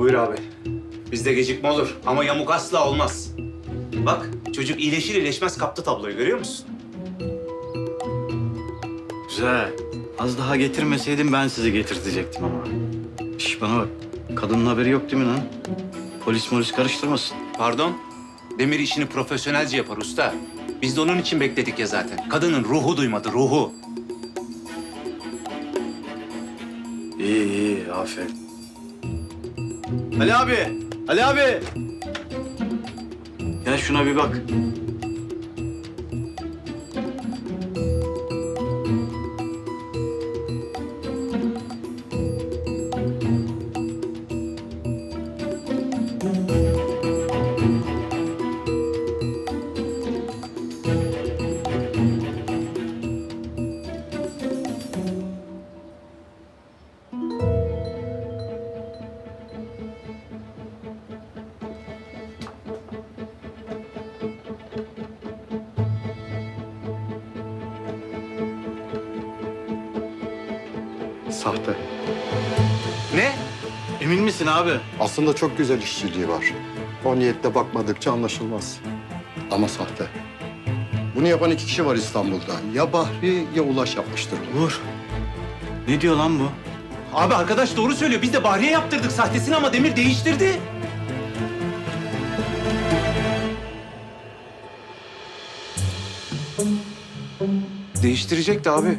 Buyur abi. Bizde gecikme olur ama yamuk asla olmaz. Bak çocuk iyileşir iyileşmez kaptı tabloyu görüyor musun? Güzel. Az daha getirmeseydim ben sizi getirtecektim ama. Şş bana bak. Kadının haberi yok değil mi lan? Polis molis karıştırmasın. Pardon? Demir işini profesyonelce yapar usta. Biz de onun için bekledik ya zaten. Kadının ruhu duymadı, ruhu. İyi iyi aferin. Ali abi! Ali abi! Gel şuna bir bak. Sahte. Ne? Emin misin abi? Aslında çok güzel işçiliği var. O niyette bakmadıkça anlaşılmaz. Ama sahte. Bunu yapan iki kişi var İstanbul'da. Ya Bahri ya Ulaş yapmıştır. Vur. Ne diyor lan bu? Abi arkadaş doğru söylüyor. Biz de Bahriye yaptırdık sahtesini ama Demir değiştirdi. Değiştirecekti abi.